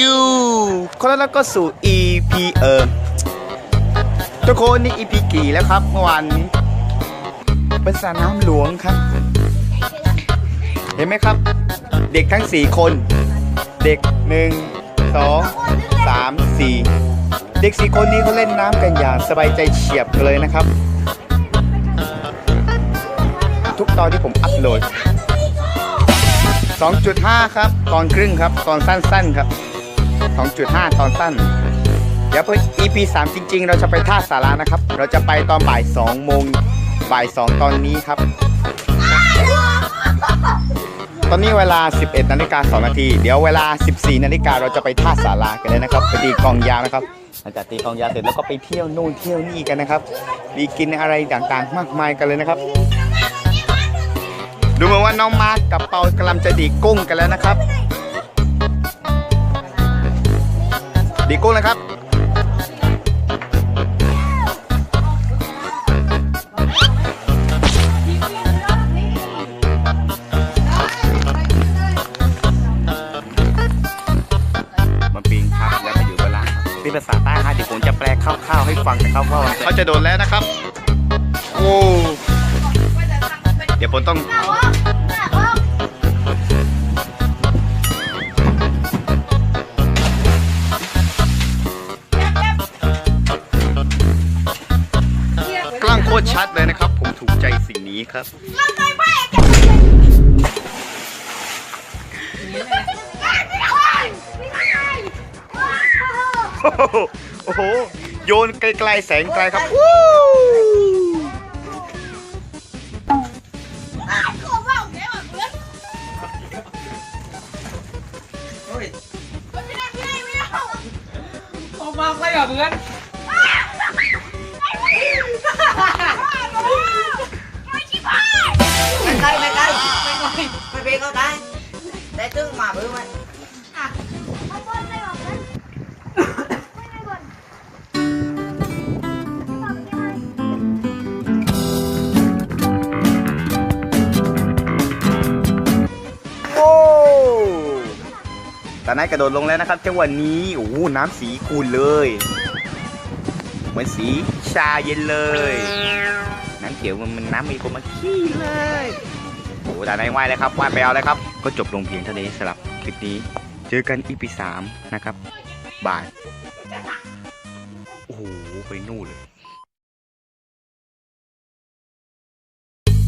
ยูคนแล้วก็สู่ EP เออทุกคนนี่ EP กี่แล้วครับเมื่อวานนี้เป็นสระน้ำหลวงครับ เห็นไหมครับ เด็กทั้ง4คน เด็ก1 2 3 4เด็ก4คนนี้เขาเล่นน้ำกันอย่างสบายใจเฉียบเลยนะครับ ทุกตอนที่ผมอัพโหลด2.5 ครับ ตอนครึ่งครับ ตอนสั้นๆครับ 2.5 ตอนสั้น เดี๋ยวพอ EP 3 จริง ๆ เราจะไปท่าสารานะครับ เราจะไปตอนบ่าย2โมงบ่าย 2 ตอนนี้ครับ ตอนนี้เวลา 11นาฬิกา2นาที เดี๋ยวเวลา 14นาฬิกาเราจะไปท่าสารากันเลยนะครับ ไปตีกลองยาวนะครับหลังจากตีกลองยาวเสร็จแล้วก็ไปเที่ยวนู่นเที่ยวนี่กันนะครับ มีกินอะไรต่างๆ มากมายกันเลยนะครับดูเหมือนว่าน้องมาร์กกับเปากำลังจะดีกุ้งกันแล้วนะครับ ดีดกุ้งนะครับมันปิงครับแล้วมาอยู่บนล่างครับเป็นภาษาใต้ฮะเดี๋ยวผมจะแปลคร่าวๆให้ฟังนะครับว่าเขาจะโดนแล้วนะครับ โอ้ เดี๋ยวผมต้อง ชัดเลยนะครับ ผมถูกใจสิ่งนี้ครับโอ้โหโอ้โหโยนไกลๆแสงไกลครับวู้ไม่ นนั้นกระโดดลงแล้วนะครับจังหวะนี้โอ้น้ำสีคูณเลย เหมือนสีชาเย็นเลย น้ำเขียวมันมันน้ำมีคนมาขี้เลยโอ้โหแต่ในว่ายเลยครับว่ายไปเอาเลยครับ ก็จบลงเพียงเท่านี้สำหรับคลิปนี้ เจอกันอีพีสามนะครับบายโอ้โหไปนู่นเลย